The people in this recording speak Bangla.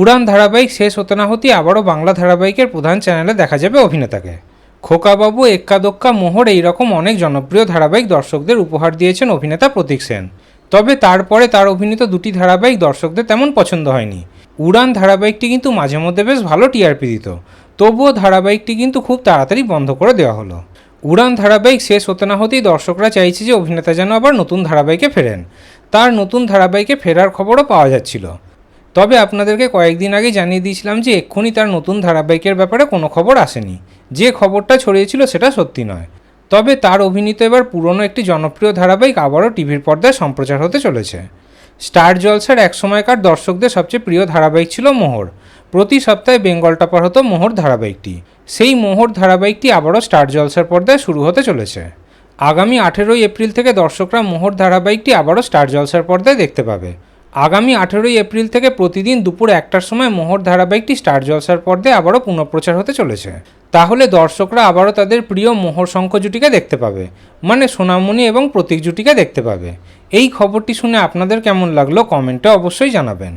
উড়ান ধারাবাহিক শেষ হতে না হতেই আবারও বাংলা ধারাবাহিকের প্রধান চ্যানেলে দেখা যাবে অভিনেতাকে। খোকাবাবু এক্কা দোক্কা মোহর এইরকম অনেক জনপ্রিয় ধারাবাহিক দর্শকদের উপহার দিয়েছেন অভিনেতা প্রতীক সেন। তবে তারপরে তার অভিনীত দুটি ধারাবাহিক দর্শকদের তেমন পছন্দ হয়নি। উড়ান ধারাবাহিকটি কিন্তু মাঝে মধ্যে বেশ ভালো টিআরপি দিত। তবুও ধারাবাহিকটি কিন্তু খুব তাড়াতাড়ি বন্ধ করে দেওয়া হলো। উড়ান ধারাবাহিক শেষ হতে না হতেই দর্শকরা চাইছে যে অভিনেতা যেন আবার নতুন ধারাবাহিকে ফেরেন। তার নতুন ধারাবাহিকে ফেরার খবরও পাওয়া যাচ্ছিল। তবে আপনাদেরকে কয়েকদিন আগে জানিয়ে দিয়েছিলাম যে এক্ষুনি তার নতুন ধারাবাহিকের ব্যাপারে কোনো খবর আসেনি। যে খবরটা ছড়িয়েছিল সেটা সত্যি নয়। তবে তার অভিনীত এবার পুরনো একটি জনপ্রিয় ধারাবাহিক আবারও টিভির পর্দায় সম্প্রচার হতে চলেছে। স্টার জলসার এক সময়কার দর্শকদের সবচেয়ে প্রিয় ধারাবাহিক ছিল মোহর। প্রতি সপ্তাহে বেঙ্গল টপার হতো মোহর ধারাবাহিকটি। সেই মোহর ধারাবাহিকটি আবারও স্টার জলসার পর্দায় শুরু হতে চলেছে। আগামী আঠেরোই এপ্রিল থেকে দর্শকরা মোহর ধারাবাহিকটি আবারও স্টার জলসার পর্দায় দেখতে পাবে। আগামী আঠেরোই এপ্রিল থেকে প্রতিদিন দুপুর একটার সময় মোহর ধারাবাহিকটি স্টার জলসার পর্দে আবারও পুনঃপ্রচার হতে চলেছে। তাহলে দর্শকরা আবারও তাদের প্রিয় মোহর শঙ্খ জুটিকে দেখতে পাবে মানে সোনামণি এবং প্রতীক জুটিকে দেখতে পাবে। এই খবরটি শুনে আপনাদের কেমন লাগল কমেন্টে অবশ্যই জানাবেন।